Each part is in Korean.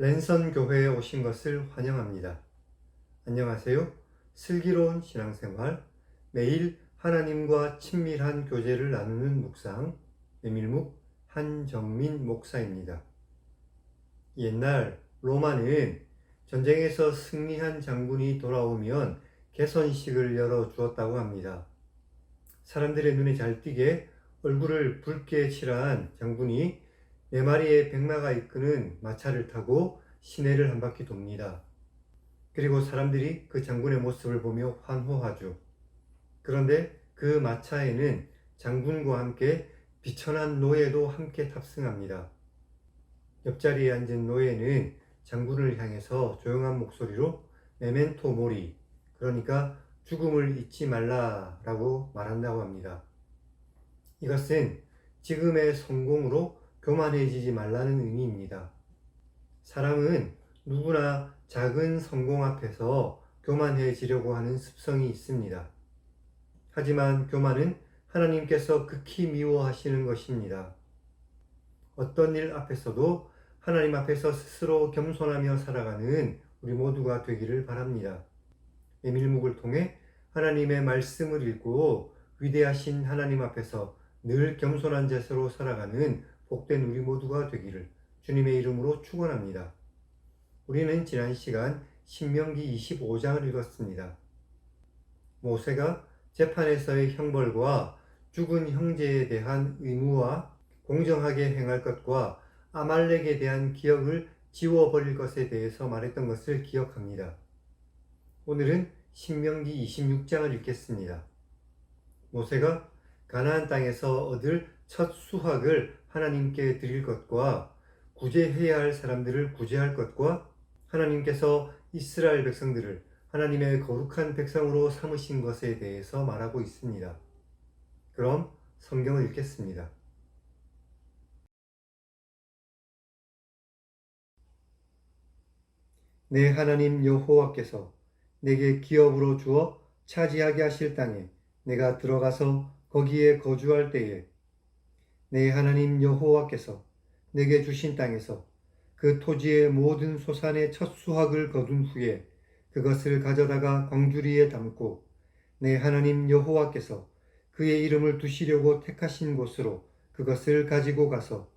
랜선 교회에 오신 것을 환영합니다. 안녕하세요. 슬기로운 신앙생활, 매일 하나님과 친밀한 교제를 나누는 묵상, 메밀묵 한정민 목사입니다. 옛날 로마는 전쟁에서 승리한 장군이 돌아오면 개선식을 열어 주었다고 합니다. 사람들의 눈에 잘 띄게 얼굴을 붉게 칠한 장군이 네 마리의 백마가 이끄는 마차를 타고 시내를 한 바퀴 돕니다. 그리고 사람들이 그 장군의 모습을 보며 환호하죠. 그런데 그 마차에는 장군과 함께 비천한 노예도 함께 탑승합니다. 옆자리에 앉은 노예는 장군을 향해서 조용한 목소리로 메멘토 모리, 그러니까 죽음을 잊지 말라라고 말한다고 합니다. 이것은 지금의 성공으로 교만해지지 말라는 의미입니다. 사람은 누구나 작은 성공 앞에서 교만해지려고 하는 습성이 있습니다. 하지만 교만은 하나님께서 극히 미워하시는 것입니다. 어떤 일 앞에서도 하나님 앞에서 스스로 겸손하며 살아가는 우리 모두가 되기를 바랍니다. 메밀묵을 통해 하나님의 말씀을 읽고 위대하신 하나님 앞에서 늘 겸손한 자세로 살아가는 복된 우리 모두가 되기를 주님의 이름으로 축원합니다. 우리는 지난 시간 신명기 25장을 읽었습니다. 모세가 재판에서의 형벌과 죽은 형제에 대한 의무와 공정하게 행할 것과 아말렉에 대한 기억을 지워버릴 것에 대해서 말했던 것을 기억합니다. 오늘은 신명기 26장을 읽겠습니다. 모세가 가나안 땅에서 얻을 첫 수확을 하나님께 드릴 것과 구제해야 할 사람들을 구제할 것과 하나님께서 이스라엘 백성들을 하나님의 거룩한 백성으로 삼으신 것에 대해서 말하고 있습니다. 그럼 성경을 읽겠습니다. 내 하나님 여호와께서 내게 기업으로 주어 차지하게 하실 땅에 내가 들어가서 거기에 거주할 때에 내 하나님 여호와께서 내게 주신 땅에서 그 토지의 모든 소산의 첫 수확을 거둔 후에 그것을 가져다가 광주리에 담고 내 하나님 여호와께서 그의 이름을 두시려고 택하신 곳으로 그것을 가지고 가서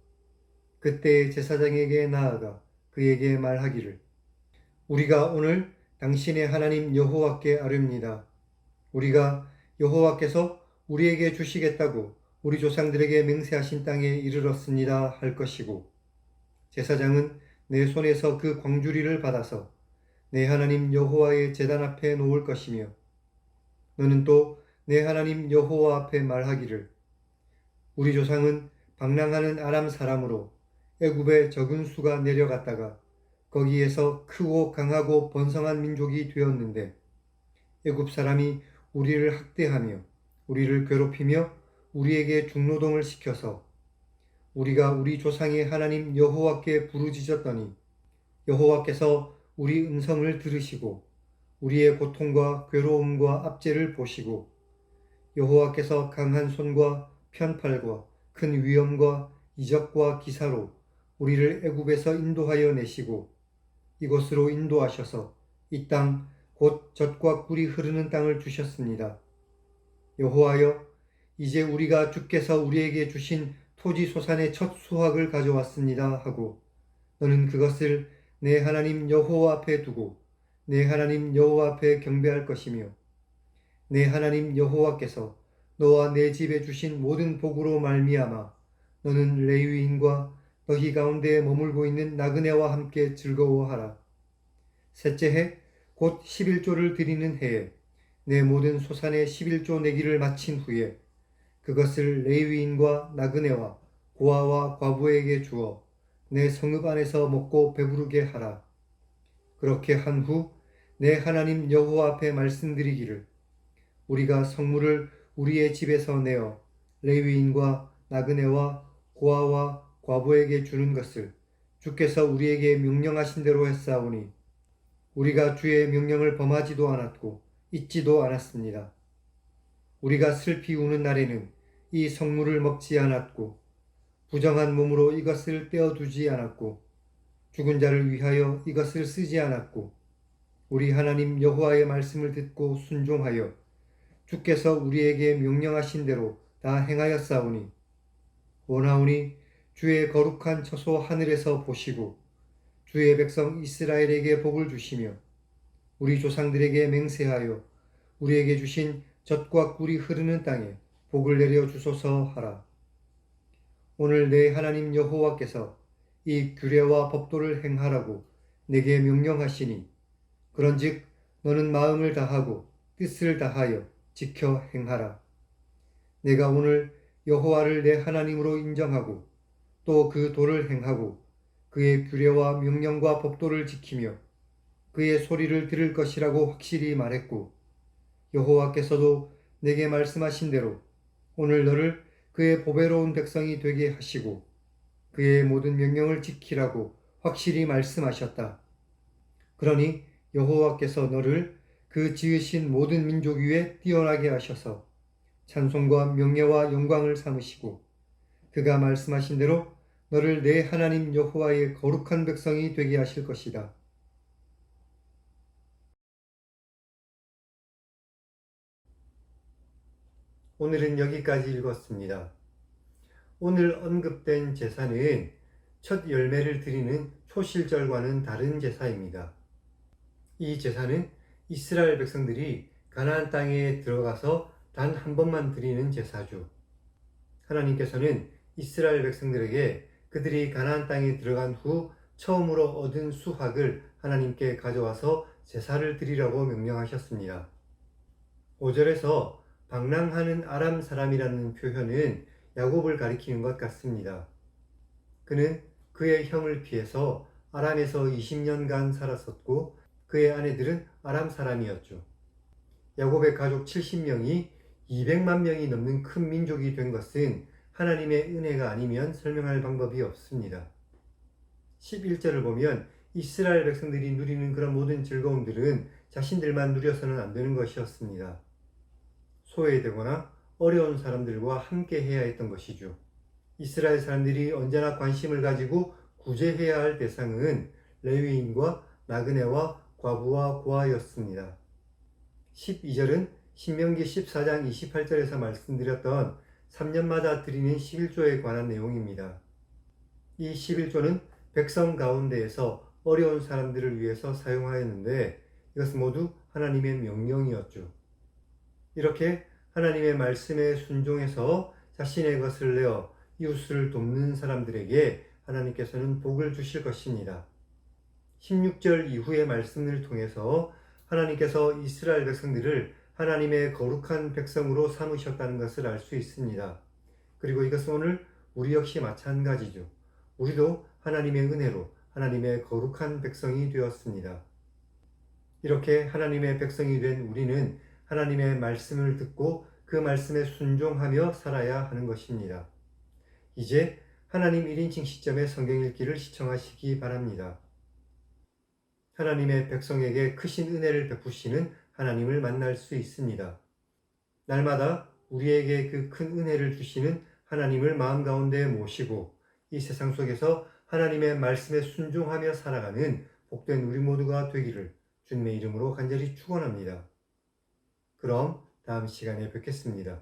그때 제사장에게 나아가 그에게 말하기를 우리가 오늘 당신의 하나님 여호와께 아뢰옵니다. 우리가 여호와께서 우리에게 주시겠다고 우리 조상들에게 맹세하신 땅에 이르렀습니다 할 것이고 제사장은 내 손에서 그 광주리를 받아서 내 하나님 여호와의 제단 앞에 놓을 것이며 너는 또 내 하나님 여호와 앞에 말하기를 우리 조상은 방랑하는 아람 사람으로 애굽에 적은 수가 내려갔다가 거기에서 크고 강하고 번성한 민족이 되었는데 애굽 사람이 우리를 학대하며 우리를 괴롭히며 우리에게 중노동을 시켜서 우리가 우리 조상의 하나님 여호와께 부르짖었더니 여호와께서 우리 음성을 들으시고 우리의 고통과 괴로움과 압제를 보시고 여호와께서 강한 손과 편팔과 큰 위엄과 이적과 기사로 우리를 애굽에서 인도하여 내시고 이곳으로 인도하셔서 이 땅 곧 젖과 꿀이 흐르는 땅을 주셨습니다. 여호와여 이제 우리가 주께서 우리에게 주신 토지 소산의 첫 수확을 가져왔습니다 하고 너는 그것을 내 하나님 여호와 앞에 두고 내 하나님 여호와 앞에 경배할 것이며 내 하나님 여호와께서 너와 내 집에 주신 모든 복으로 말미암아 너는 레위인과 너희 가운데 머물고 있는 나그네와 함께 즐거워하라. 셋째 해 곧 11조를 드리는 해에 내 모든 소산의 11조 내기를 마친 후에 그것을 레위인과 나그네와 고아와 과부에게 주어 내 성읍 안에서 먹고 배부르게 하라. 그렇게 한 후 내 하나님 여호와 앞에 말씀드리기를 우리가 성물을 우리의 집에서 내어 레위인과 나그네와 고아와 과부에게 주는 것을 주께서 우리에게 명령하신 대로 했사오니 우리가 주의 명령을 범하지도 않았고 잊지도 않았습니다. 우리가 슬피 우는 날에는 이 성물을 먹지 않았고 부정한 몸으로 이것을 떼어두지 않았고 죽은 자를 위하여 이것을 쓰지 않았고 우리 하나님 여호와의 말씀을 듣고 순종하여 주께서 우리에게 명령하신 대로 다 행하였사오니 원하오니 주의 거룩한 처소 하늘에서 보시고 주의 백성 이스라엘에게 복을 주시며 우리 조상들에게 맹세하여 우리에게 주신 젖과 꿀이 흐르는 땅에 복을 내려 주소서 하라. 오늘 내 하나님 여호와께서 이 규례와 법도를 행하라고 내게 명령하시니 그런즉 너는 마음을 다하고 뜻을 다하여 지켜 행하라. 내가 오늘 여호와를 내 하나님으로 인정하고 또 그 도를 행하고 그의 규례와 명령과 법도를 지키며 그의 소리를 들을 것이라고 확실히 말했고 여호와께서도 내게 말씀하신 대로 오늘 너를 그의 보배로운 백성이 되게 하시고 그의 모든 명령을 지키라고 확실히 말씀하셨다. 그러니 여호와께서 너를 그 지으신 모든 민족 위에 뛰어나게 하셔서 찬송과 명예와 영광을 삼으시고 그가 말씀하신 대로 너를 내 하나님 여호와의 거룩한 백성이 되게 하실 것이다. 오늘은 여기까지 읽었습니다. 오늘 언급된 제사는 첫 열매를 드리는 초실절과는 다른 제사입니다. 이 제사는 이스라엘 백성들이 가나안 땅에 들어가서 단 한 번만 드리는 제사죠. 하나님께서는 이스라엘 백성들에게 그들이 가나안 땅에 들어간 후 처음으로 얻은 수확을 하나님께 가져와서 제사를 드리라고 명령하셨습니다. 5절에서 방랑하는 아람 사람이라는 표현은 야곱을 가리키는 것 같습니다. 그는 그의 형을 피해서 아람에서 20년간 살았었고 그의 아내들은 아람 사람이었죠. 야곱의 가족 70명이 200만 명이 넘는 큰 민족이 된 것은 하나님의 은혜가 아니면 설명할 방법이 없습니다. 11절을 보면 이스라엘 백성들이 누리는 그런 모든 즐거움들은 자신들만 누려서는 안 되는 것이었습니다. 소외되거나 어려운 사람들과 함께 해야 했던 것이죠. 이스라엘 사람들이 언제나 관심을 가지고 구제해야 할 대상은 레위인과 나그네와 과부와 고아였습니다. 12절은 신명기 14장 28절에서 말씀드렸던 3년마다 드리는 11조에 관한 내용입니다. 이 11조는 백성 가운데에서 어려운 사람들을 위해서 사용하였는데 이것은 모두 하나님의 명령이었죠. 이렇게 하나님의 말씀에 순종해서 자신의 것을 내어 이웃을 돕는 사람들에게 하나님께서는 복을 주실 것입니다. 16절 이후의 말씀을 통해서 하나님께서 이스라엘 백성들을 하나님의 거룩한 백성으로 삼으셨다는 것을 알 수 있습니다. 그리고 이것은 오늘 우리 역시 마찬가지죠. 우리도 하나님의 은혜로 하나님의 거룩한 백성이 되었습니다. 이렇게 하나님의 백성이 된 우리는 하나님의 말씀을 듣고 그 말씀에 순종하며 살아야 하는 것입니다. 이제 하나님 1인칭 시점의 성경 읽기를 시청하시기 바랍니다. 하나님의 백성에게 크신 은혜를 베푸시는 하나님을 만날 수 있습니다. 날마다 우리에게 그 큰 은혜를 주시는 하나님을 마음 가운데 모시고 이 세상 속에서 하나님의 말씀에 순종하며 살아가는 복된 우리 모두가 되기를 주님의 이름으로 간절히 축원합니다. 그럼 다음 시간에 뵙겠습니다.